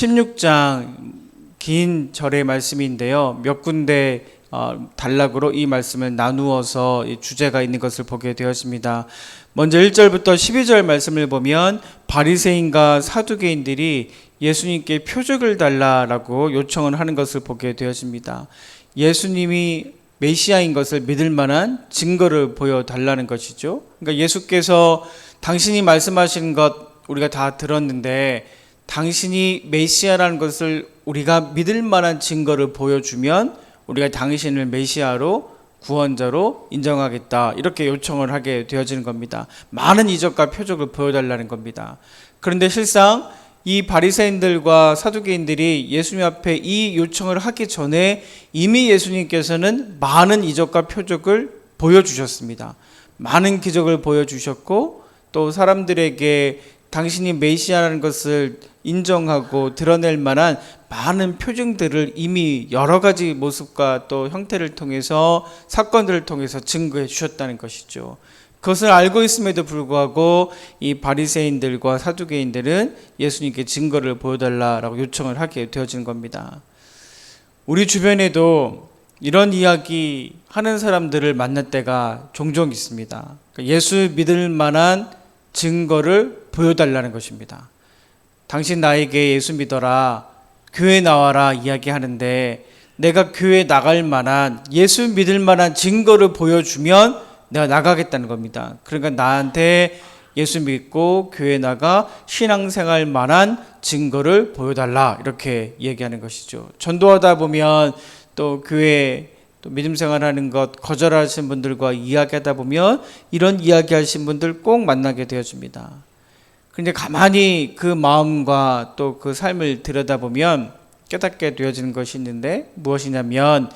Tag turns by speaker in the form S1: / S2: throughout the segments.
S1: 16장 긴 절의 말씀인데요. 몇 군데 어, 단락으로 이 말씀을 나누어서 이 주제가 있는 것을 보게 되었습니다. 먼저 1절부터 12절 말씀을 보면 바리새인과 사두개인들이 예수님께 표적을 달라라고 요청을 하는 것을 보게 되었습니다. 예수님이 메시아인 것을 믿을 만한 증거를 보여 달라는 것이죠. 그러니까 예수께서 당신이 말씀하신 것 우리가 다 들었는데 당신이 메시아라는 것을 우리가 믿을 만한 증거를 보여주면 우리가 당신을 메시아로 구원자로 인정하겠다 이렇게 요청을 하게 되어지는 겁니다. 많은 이적과 표적을 보여달라는 겁니다. 그런데 실상 이 바리새인들과 사두개인들이 예수님 앞에 이 요청을 하기 전에 이미 예수님께서는 많은 이적과 표적을 보여주셨습니다. 많은 기적을 보여주셨고 또 사람들에게 당신이 메시아라는 것을 인정하고 드러낼 만한 많은 표징들을 이미 여러 가지 모습과 또 형태를 통해서 사건들을 통해서 증거해 주셨다는 것이죠. 그것을 알고 있음에도 불구하고 이 바리새인들과 사두개인들은 예수님께 증거를 보여달라라고 요청을 하게 되어지는 겁니다. 우리 주변에도 이런 이야기 하는 사람들을 만날 때가 종종 있습니다. 그러니까 예수 믿을 만한 증거를 보여달라는 것입니다. 당신 나에게 예수 믿어라, 교회 나와라 이야기하는데 내가 교회 나갈 만한 예수 믿을 만한 증거를 보여주면 내가 나가겠다는 겁니다. 그러니까 나한테 예수 믿고 교회 나가 신앙생활 만한 증거를 보여달라 이렇게 얘기하는 것이죠. 전도하다 보면 또 교회 또 믿음 생활하는 것 거절하신 분들과 이야기하다 보면 이런 이야기하신 분들 꼭 만나게 되어집니다. 그런데 가만히 그 마음과 또 그 삶을 들여다보면 깨닫게 되어지는 것이 있는데 무엇이냐면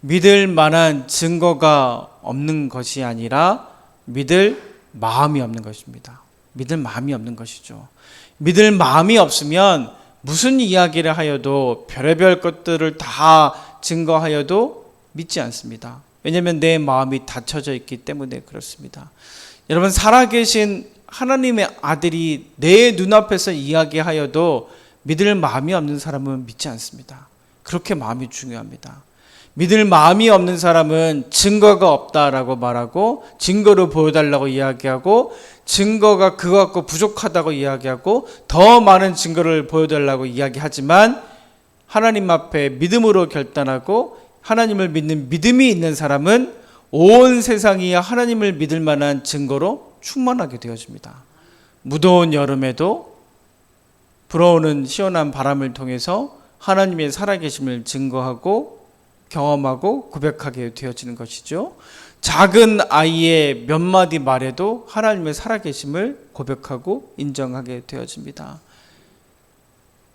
S1: 믿을 만한 증거가 없는 것이 아니라 믿을 마음이 없는 것입니다. 믿을 마음이 없는 것이죠. 믿을 마음이 없으면 무슨 이야기를 하여도 별의별 것들을 다 증거하여도 믿지 않습니다. 왜냐하면 내 마음이 닫혀져 있기 때문에 그렇습니다. 여러분 살아계신 하나님의 아들이 내 눈앞에서 이야기하여도 믿을 마음이 없는 사람은 믿지 않습니다. 그렇게 마음이 중요합니다. 믿을 마음이 없는 사람은 증거가 없다라고 말하고 증거를 보여달라고 이야기하고 증거가 그거 갖고 부족하다고 이야기하고 더 많은 증거를 보여달라고 이야기하지만 하나님 앞에 믿음으로 결단하고 하나님을 믿는 믿음이 있는 사람은 온 세상이 하나님을 믿을 만한 증거로 충만하게 되어집니다. 무더운 여름에도 불어오는 시원한 바람을 통해서 하나님의 살아계심을 증거하고 경험하고 고백하게 되어지는 것이죠. 작은 아이의 몇 마디 말에도 하나님의 살아계심을 고백하고 인정하게 되어집니다.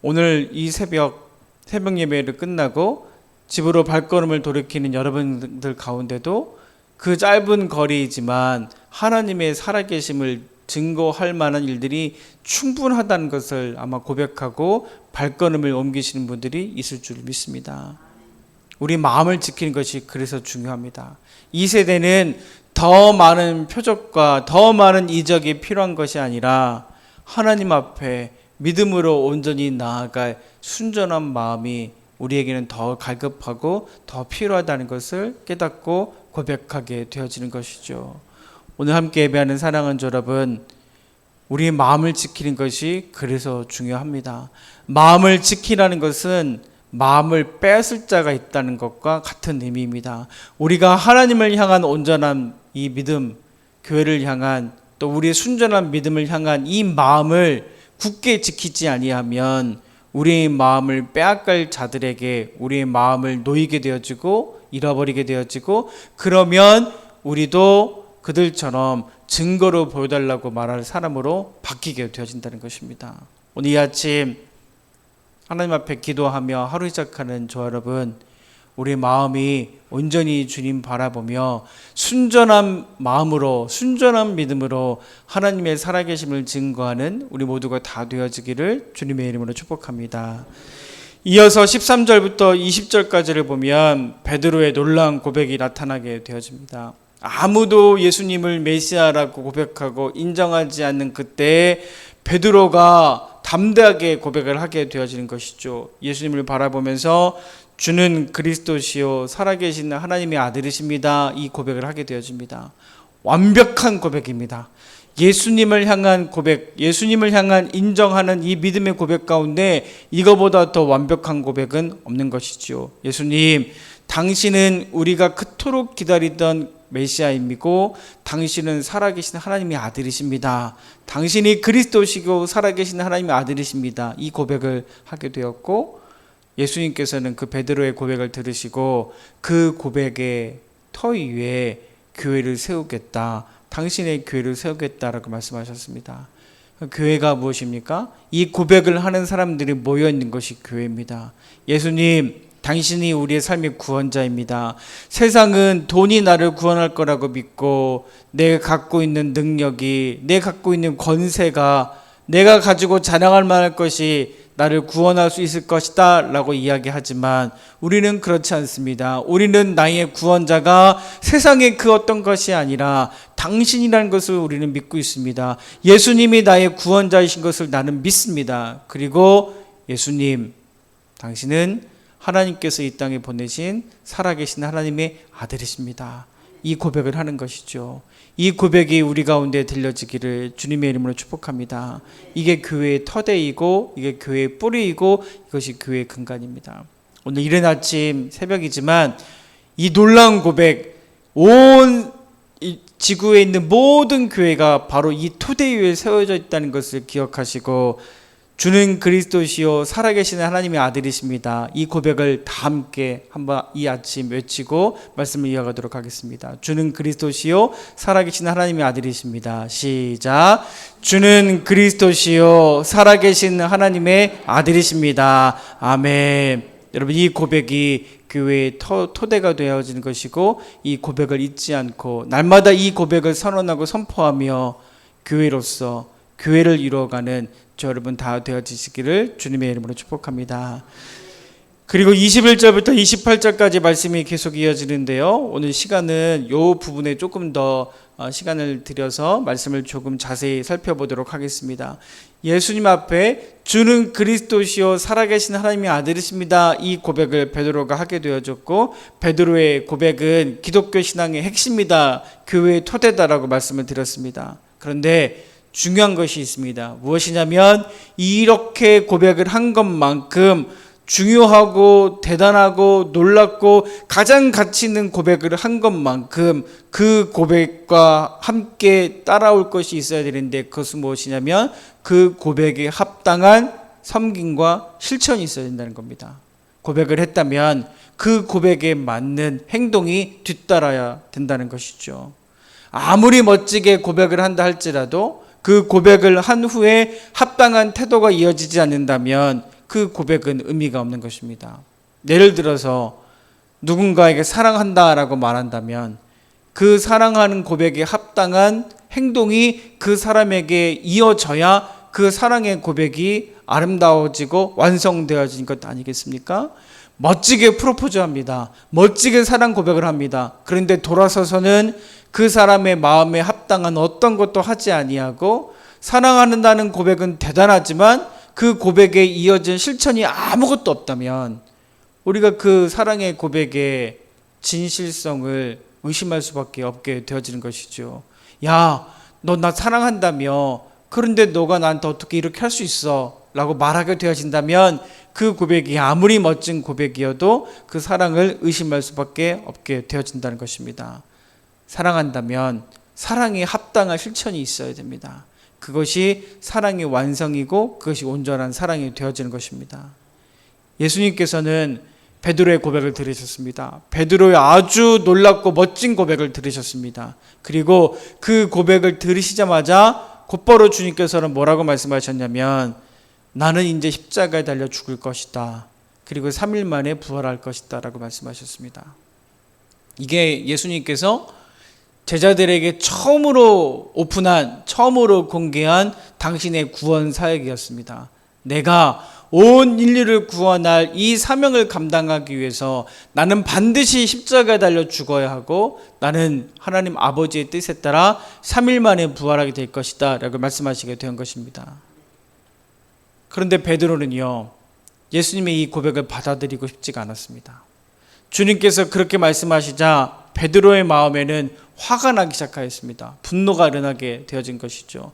S1: 오늘 이 새벽 새벽 예배를 끝나고 집으로 발걸음을 돌이키는 여러분들 가운데도 그 짧은 거리이지만 하나님의 살아계심을 증거할 만한 일들이 충분하다는 것을 아마 고백하고 발걸음을 옮기시는 분들이 있을 줄 믿습니다. 우리 마음을 지키는 것이 그래서 중요합니다. 이 세대는 더 많은 표적과 더 많은 이적이 필요한 것이 아니라 하나님 앞에 믿음으로 온전히 나아갈 순전한 마음이 우리에게는 더 갈급하고 더 필요하다는 것을 깨닫고 고백하게 되어지는 것이죠. 오늘 함께 예배하는 사랑하는 여러분, 우리 마음을 지키는 것이 그래서 중요합니다. 마음을 지키라는 것은 마음을 뺏을 자가 있다는 것과 같은 의미입니다. 우리가 하나님을 향한 온전한 이 믿음, 교회를 향한 또 우리의 순전한 믿음을 향한 이 마음을 굳게 지키지 아니하면 우리의 마음을 빼앗갈 자들에게 우리의 마음을 놓이게 되어지고 잃어버리게 되어지고 그러면 우리도 그들처럼 증거로 보여달라고 말할 사람으로 바뀌게 되어진다는 것입니다. 오늘 이 아침 하나님 앞에 기도하며 하루 시작하는 저 여러분, 우리 마음이 온전히 주님 바라보며 순전한 마음으로 순전한 믿음으로 하나님의 살아계심을 증거하는 우리 모두가 다 되어지기를 주님의 이름으로 축복합니다. 이어서 13절부터 20절까지를 보면 베드로의 놀라운 고백이 나타나게 되어집니다. 아무도 예수님을 메시아라고 고백하고 인정하지 않는 그때 베드로가 담대하게 고백을 하게 되어지는 것이죠. 예수님을 바라보면서 주는 그리스도시요 살아계신 하나님의 아들이십니다. 이 고백을 하게 되어집니다. 완벽한 고백입니다. 예수님을 향한 고백, 예수님을 향한 인정하는 이 믿음의 고백 가운데 이거보다 더 완벽한 고백은 없는 것이지요. 예수님, 당신은 우리가 그토록 기다리던 메시아임이고 당신은 살아계신 하나님의 아들이십니다. 당신이 그리스도시고 살아계신 하나님의 아들이십니다. 이 고백을 하게 되었고 예수님께서는 그 베드로의 고백을 들으시고 그 고백의 터 위에 교회를 세우겠다. 당신의 교회를 세우겠다라고 말씀하셨습니다. 교회가 무엇입니까? 이 고백을 하는 사람들이 모여 있는 것이 교회입니다. 예수님, 당신이 우리의 삶의 구원자입니다. 세상은 돈이 나를 구원할 거라고 믿고 내가 갖고 있는 능력이, 내가 갖고 있는 권세가 내가 가지고 자랑할 만할 것이 나를 구원할 수 있을 것이다 라고 이야기하지만 우리는 그렇지 않습니다. 우리는 나의 구원자가 세상의 그 어떤 것이 아니라 당신이라는 것을 우리는 믿고 있습니다. 예수님이 나의 구원자이신 것을 나는 믿습니다. 그리고 예수님, 당신은 하나님께서 이 땅에 보내신 살아계신 하나님의 아들이십니다. 이 고백을 하는 것이죠. 이 고백이 우리 가운데 들려지기를 주님의 이름으로 축복합니다. 이게 교회의 터대이고 이게 교회의 뿌리이고 이것이 교회의 근간입니다. 오늘 이른 아침 새벽이지만 이 놀라운 고백 온 지구에 있는 모든 교회가 바로 이 토대 위에 세워져 있다는 것을 기억하시고 주는 그리스도시요 살아계신 하나님의 아들이십니다. 이 고백을 다 함께 한번 이 아침 외치고 말씀을 이어가도록 하겠습니다. 주는 그리스도시요 살아계신 하나님의 아들이십니다. 시작. 주는 그리스도시요 살아계신 하나님의 아들이십니다. 아멘. 여러분 이 고백이 교회의 토, 토대가 되어지는 것이고 이 고백을 잊지 않고 날마다 이 고백을 선언하고 선포하며 교회로서 교회를 이루어가는 저 여러분 다 되어지시기를 주님의 이름으로 축복합니다. 그리고 21절부터 28절까지 말씀이 계속 이어지는데요. 오늘 시간은 요 부분에 조금 더 어, 시간을 들여서 말씀을 조금 자세히 살펴보도록 하겠습니다. 예수님 앞에 주는 그리스도시요 살아계신 하나님의 아들이십니다. 이 고백을 베드로가 하게 되어졌고 베드로의 고백은 기독교 신앙의 핵심이다. 교회의 토대다라고 말씀을 드렸습니다. 그런데 중요한 것이 있습니다. 무엇이냐면 이렇게 고백을 한 것만큼 중요하고 대단하고 놀랍고 가장 가치 있는 고백을 한 것만큼 그 고백과 함께 따라올 것이 있어야 되는데 그것은 무엇이냐면 그 고백에 합당한 섬김과 실천이 있어야 된다는 겁니다. 고백을 했다면 그 고백에 맞는 행동이 뒤따라야 된다는 것이죠. 아무리 멋지게 고백을 한다 할지라도 그 고백을 한 후에 합당한 태도가 이어지지 않는다면 그 고백은 의미가 없는 것입니다. 예를 들어서 누군가에게 사랑한다라고 말한다면 그 사랑하는 고백에 합당한 행동이 그 사람에게 이어져야 그 사랑의 고백이 아름다워지고 완성되어진 것 아니겠습니까? 멋지게 프로포즈합니다. 멋지게 사랑 고백을 합니다. 그런데 돌아서서는 그 사람의 마음에 합당한 어떤 것도 하지 아니하고 사랑한다는 고백은 대단하지만 그 고백에 이어진 실천이 아무것도 없다면 우리가 그 사랑의 고백의 진실성을 의심할 수밖에 없게 되어지는 것이죠. 야, 너 나 사랑한다며 그런데 너가 나한테 어떻게 이렇게 할 수 있어? 라고 말하게 되어진다면 그 고백이 아무리 멋진 고백이어도 그 사랑을 의심할 수밖에 없게 되어진다는 것입니다. 사랑한다면 사랑에 합당한 실천이 있어야 됩니다. 그것이 사랑의 완성이고 그것이 온전한 사랑이 되어지는 것입니다. 예수님께서는 베드로의 고백을 들으셨습니다. 베드로의 아주 놀랍고 멋진 고백을 들으셨습니다. 그리고 그 고백을 들으시자마자 곧바로 주님께서는 뭐라고 말씀하셨냐면 나는 이제 십자가에 달려 죽을 것이다. 그리고 3일 만에 부활할 것이다. 라고 말씀하셨습니다. 이게 예수님께서 제자들에게 처음으로 오픈한, 처음으로 공개한 당신의 구원 사역이었습니다. 내가 온 인류를 구원할 이 사명을 감당하기 위해서 나는 반드시 십자가에 달려 죽어야 하고 나는 하나님 아버지의 뜻에 따라 3일 만에 부활하게 될 것이다. 라고 말씀하시게 된 것입니다. 그런데 베드로는요. 예수님의 이 고백을 받아들이고 싶지가 않았습니다. 주님께서 그렇게 말씀하시자 베드로의 마음에는 화가 나기 시작하였습니다. 분노가 일어나게 되어진 것이죠.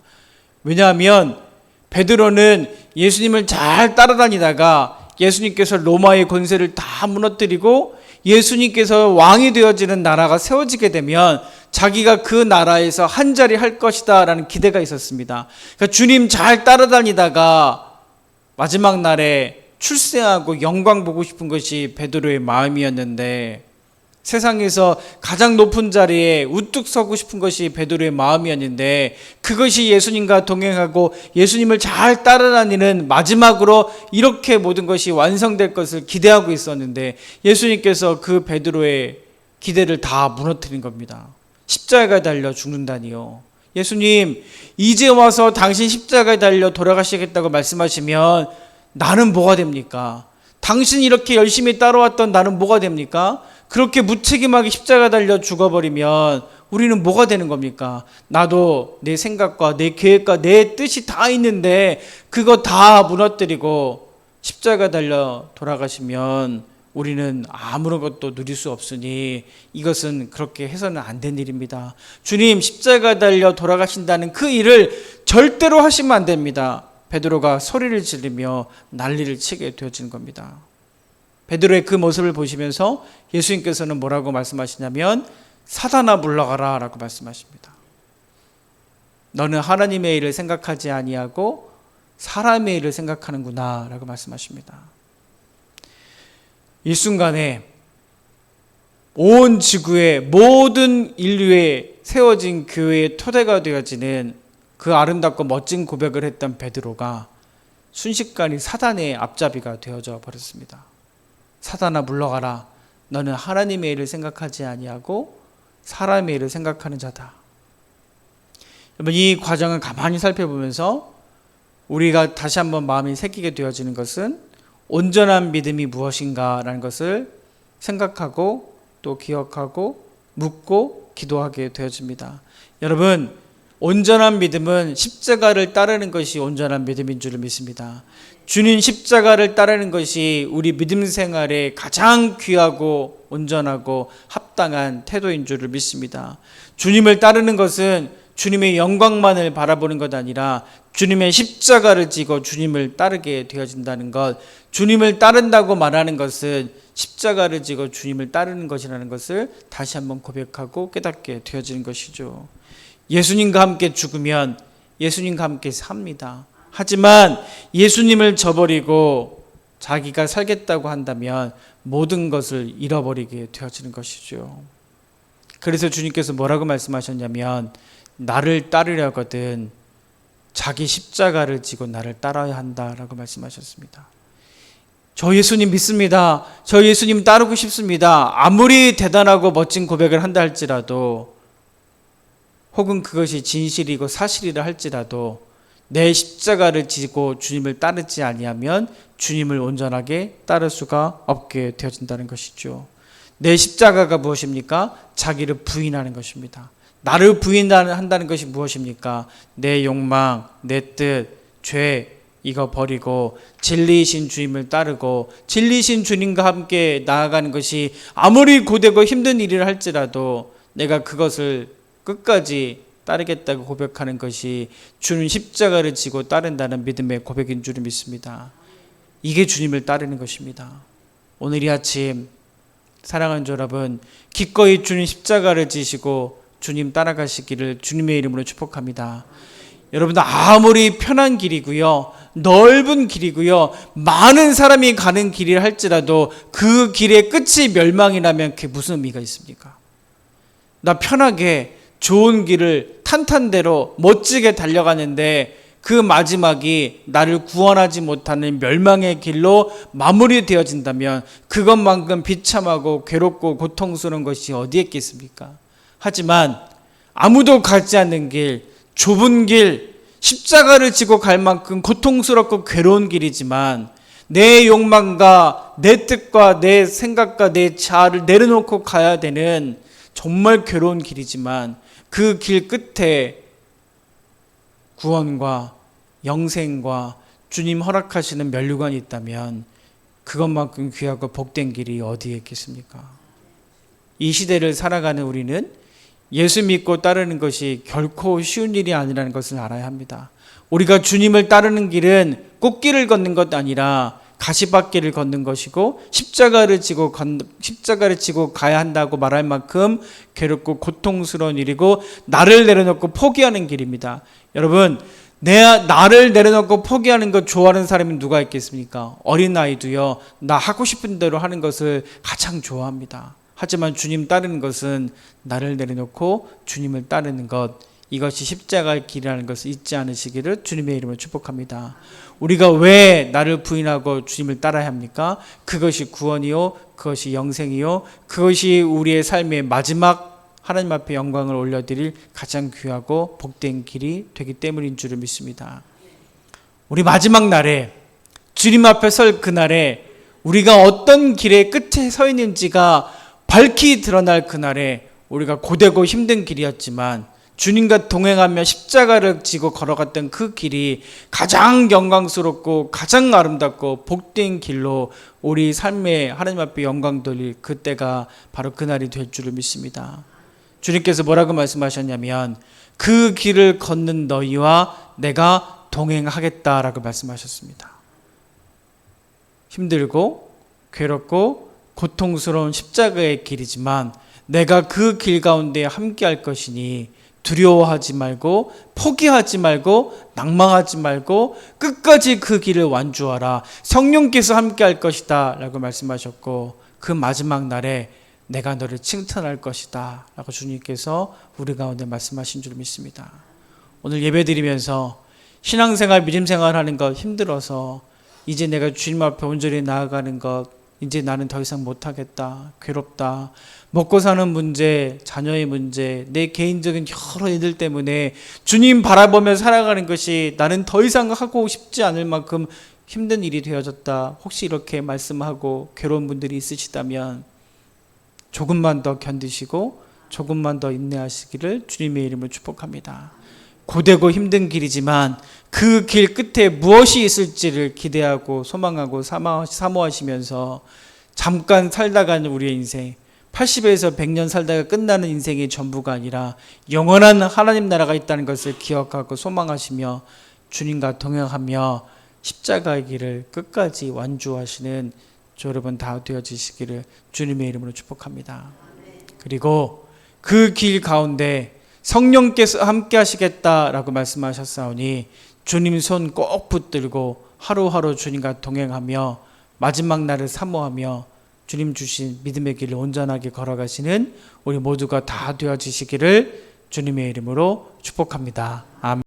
S1: 왜냐하면 베드로는 예수님을 잘 따라다니다가 예수님께서 로마의 권세를 다 무너뜨리고 예수님께서 왕이 되어지는 나라가 세워지게 되면 자기가 그 나라에서 한 자리 할 것이다라는 기대가 있었습니다. 그러니까 주님 잘 따라다니다가 마지막 날에 출세하고 영광 보고 싶은 것이 베드로의 마음이었는데 세상에서 가장 높은 자리에 우뚝 서고 싶은 것이 베드로의 마음이었는데 그것이 예수님과 동행하고 예수님을 잘 따라다니는 마지막으로 이렇게 모든 것이 완성될 것을 기대하고 있었는데 예수님께서 그 베드로의 기대를 다 무너뜨린 겁니다. 십자가에 달려 죽는다니요. 예수님, 이제 와서 당신 십자가에 달려 돌아가시겠다고 말씀하시면 나는 뭐가 됩니까? 당신 이렇게 열심히 따라왔던 나는 뭐가 됩니까? 그렇게 무책임하게 십자가 달려 죽어버리면 우리는 뭐가 되는 겁니까? 나도 내 생각과 내 계획과 내 뜻이 다 있는데 그거 다 무너뜨리고 십자가 달려 돌아가시면 우리는 아무런 것도 누릴 수 없으니 이것은 그렇게 해서는 안 된 일입니다. 주님 십자가 달려 돌아가신다는 그 일을 절대로 하시면 안 됩니다. 베드로가 소리를 지르며 난리를 치게 되어지는 겁니다. 베드로의 그 모습을 보시면서 예수님께서는 뭐라고 말씀하시냐면 사단아 물러가라라고 말씀하십니다. 너는 하나님의 일을 생각하지 아니하고 사람의 일을 생각하는구나라고 말씀하십니다. 이 순간에 온 지구의 모든 인류에 세워진 교회의 토대가 되어지는 그 아름답고 멋진 고백을 했던 베드로가 순식간에 사단의 앞잡이가 되어져 버렸습니다. 사단아 물러가라. 너는 하나님의 일을 생각하지 아니하고 사람의 일을 생각하는 자다. 여러분 이 과정을 가만히 살펴보면서 우리가 다시 한번 마음이 새기게 되어지는 것은 온전한 믿음이 무엇인가라는 것을 생각하고 또 기억하고 묻고 기도하게 되어집니다. 여러분 온전한 믿음은 십자가를 따르는 것이 온전한 믿음인 줄을 믿습니다. 주님 십자가를 따르는 것이 우리 믿음 생활에 가장 귀하고 온전하고 합당한 태도인 줄을 믿습니다. 주님을 따르는 것은 주님의 영광만을 바라보는 것 아니라 주님의 십자가를 지고 주님을 따르게 되어진다는 것, 주님을 따른다고 말하는 것은 십자가를 지고 주님을 따르는 것이라는 것을 다시 한번 고백하고 깨닫게 되어지는 것이죠. 예수님과 함께 죽으면 예수님과 함께 삽니다. 하지만 예수님을 저버리고 자기가 살겠다고 한다면 모든 것을 잃어버리게 되어지는 것이죠. 그래서 주님께서 뭐라고 말씀하셨냐면 나를 따르려거든 자기 십자가를 지고 나를 따라야 한다라고 말씀하셨습니다. 저 예수님 믿습니다. 저 예수님 따르고 싶습니다. 아무리 대단하고 멋진 고백을 한다 할지라도 혹은 그것이 진실이고 사실이라 할지라도 내 십자가를 지고 주님을 따르지 아니하면 주님을 온전하게 따를 수가 없게 되어진다는 것이죠. 내 십자가가 무엇입니까? 자기를 부인하는 것입니다. 나를 부인한다는 것이 무엇입니까? 내 욕망, 내 뜻, 죄, 이거 버리고 진리이신 주님을 따르고 진리이신 주님과 함께 나아가는 것이 아무리 고되고 힘든 일이라 할지라도 내가 그것을 끝까지 따르겠다고 고백하는 것이 주는 십자가를 지고 따른다는 믿음의 고백인 줄 믿습니다. 이게 주님을 따르는 것입니다. 오늘 이 아침 사랑하는 여러분 기꺼이 주님 십자가를 지시고 주님 따라가시기를 주님의 이름으로 축복합니다. 여러분들 아무리 편한 길이고요. 넓은 길이고요. 많은 사람이 가는 길이라 할지라도 그 길의 끝이 멸망이라면 그게 무슨 의미가 있습니까? 나 편하게 좋은 길을 탄탄대로 멋지게 달려가는데 그 마지막이 나를 구원하지 못하는 멸망의 길로 마무리되어진다면 그것만큼 비참하고 괴롭고 고통스러운 것이 어디에 있겠습니까? 하지만 아무도 가지 않는 길, 좁은 길, 십자가를 지고 갈 만큼 고통스럽고 괴로운 길이지만 내 욕망과 내 뜻과 내 생각과 내 자아를 내려놓고 가야 되는 정말 괴로운 길이지만 그 길 끝에 구원과 영생과 주님 허락하시는 면류관이 있다면 그것만큼 귀하고 복된 길이 어디에 있겠습니까? 이 시대를 살아가는 우리는 예수 믿고 따르는 것이 결코 쉬운 일이 아니라는 것을 알아야 합니다. 우리가 주님을 따르는 길은 꽃길을 걷는 것 아니라 가시밭길을 걷는 것이고 십자가를 지고 건, 십자가를 지고 가야 한다고 말할 만큼 괴롭고 고통스러운 일이고 나를 내려놓고 포기하는 길입니다. 여러분 내 나를 내려놓고 포기하는 것 좋아하는 사람이 누가 있겠습니까? 어린 아이도요. 나 하고 싶은 대로 하는 것을 가장 좋아합니다. 하지만 주님 따르는 것은 나를 내려놓고 주님을 따르는 것 이것이 십자가의 길이라는 것을 잊지 않으시기를 주님의 이름으로 축복합니다. 우리가 왜 나를 부인하고 주님을 따라야 합니까? 그것이 구원이요, 그것이 영생이요, 그것이 우리의 삶의 마지막 하나님 앞에 영광을 올려드릴 가장 귀하고 복된 길이 되기 때문인 줄을 믿습니다. 우리 마지막 날에 주님 앞에 설 그날에 우리가 어떤 길의 끝에 서 있는지가 밝히 드러날 그날에 우리가 고되고 힘든 길이었지만 주님과 동행하며 십자가를 지고 걸어갔던 그 길이 가장 영광스럽고 가장 아름답고 복된 길로 우리 삶의 하나님 앞에 영광 돌릴 그때가 바로 그날이 될 줄을 믿습니다. 주님께서 뭐라고 말씀하셨냐면 그 길을 걷는 너희와 내가 동행하겠다라고 말씀하셨습니다. 힘들고 괴롭고 고통스러운 십자가의 길이지만 내가 그 길 가운데 함께 할 것이니 두려워하지 말고 포기하지 말고 낭망하지 말고 끝까지 그 길을 완주하라. 성령께서 함께 할 것이다 라고 말씀하셨고 그 마지막 날에 내가 너를 칭찬할 것이다. 라고 주님께서 우리 가운데 말씀하신 줄 믿습니다. 오늘 예배 드리면서 신앙생활, 믿음생활 하는 것 힘들어서 이제 내가 주님 앞에 온전히 나아가는 것 이제 나는 더 이상 못하겠다. 괴롭다. 먹고 사는 문제, 자녀의 문제, 내 개인적인 여러 일들 때문에 주님 바라보며 살아가는 것이 나는 더 이상 하고 싶지 않을 만큼 힘든 일이 되어졌다. 혹시 이렇게 말씀하고 괴로운 분들이 있으시다면 조금만 더 견디시고 조금만 더 인내하시기를 주님의 이름으로 축복합니다. 고되고 힘든 길이지만 그 길 끝에 무엇이 있을지를 기대하고 소망하고 사모- 사모하시면서 잠깐 살다가는 우리의 인생 80에서 100년 살다가 끝나는 인생이 전부가 아니라 영원한 하나님 나라가 있다는 것을 기억하고 소망하시며 주님과 동행하며 십자가의 길을 끝까지 완주하시는 저 여러분 다 되어지시기를 주님의 이름으로 축복합니다. 그리고 그 길 가운데 성령께서 함께 하시겠다라고 말씀하셨사오니 주님 손 꼭 붙들고 하루하루 주님과 동행하며 마지막 날을 사모하며 주님 주신 믿음의 길을 온전하게 걸어가시는 우리 모두가 다 되어지시기를 주님의 이름으로 축복합니다. 아멘.